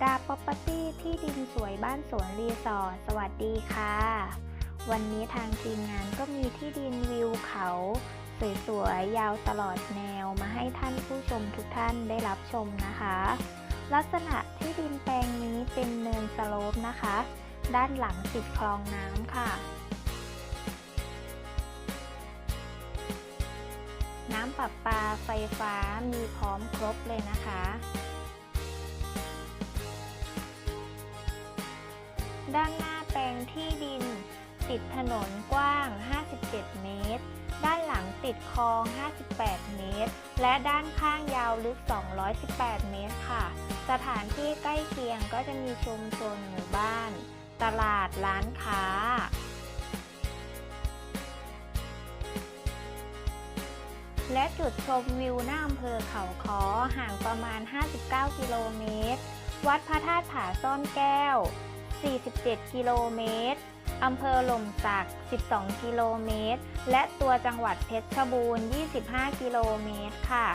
Property ที่ดินสวยบ้านสวนรีสอร์ทสวัสดีค่ะ วันนี้ทางทีมงานก็มีที่ดินวิวเขา สวยๆ ยาวตลอดแนวมาให้ท่านผู้ชมทุกท่านได้รับชมนะคะ ลักษณะที่ดินแปลงนี้เป็นเนินสโลปนะคะ ด้านหลังติดคลองน้ำค่ะ น้ำประปาไฟฟ้ามีพร้อมครบเลยนะคะ ติดถนนกว้าง 57 เมตร ด้านหลังติดคลอง 58 เมตร และด้านข้างยาวลึก 218 เมตรค่ะ สถานที่ใกล้เคียงก็จะมีชุมชนหมู่บ้าน ตลาดร้านค้าและจุดชมวิวหน้าอำเภอเขาคอห่างประมาณ 59 กิโลเมตร วัดพระธาตุผาซ่อนแก้ว 47 กิโลเมตร อำเภอหล่มสัก 12 กิโลเมตร และตัวจังหวัดเพชรบูรณ์ 25 กิโลเมตรค่ะ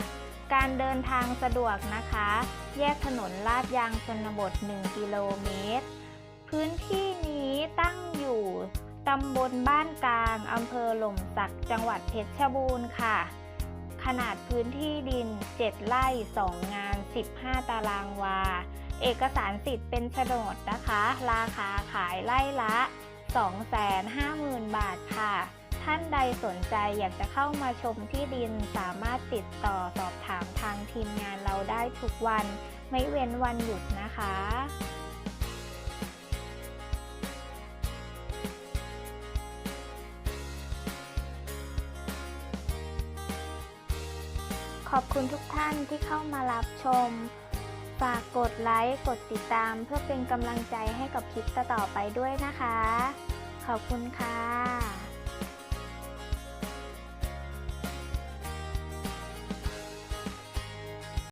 การเดินทางสะดวกนะคะ แยกถนนลาดยางชนบท 1 กิโลเมตร พื้นที่นี้ตั้งอยู่ตำบลบ้านกลาง อำเภอหล่มสัก จังหวัดเพชรบูรณ์ค่ะ ขนาดพื้นที่ดิน 7 ไร่ 2 งาน 15 ตารางวา เอกสารสิทธิ์เป็นโฉนดนะคะ ราคาขายไร่ละ 250,000 บาทค่ะ ท่านใดสนใจอยากจะเข้ามาชมที่ดินสามารถติดต่อสอบถามทางทีมงานเราได้ทุกวัน ไม่เว้นวันหยุดนะคะขอบคุณทุกท่านที่เข้ามารับชม ฝากกดไลค์ กดติดตามเพื่อเป็นกำลังใจให้กับคลิปต่อๆไปด้วยนะคะ ขอบคุณค่ะ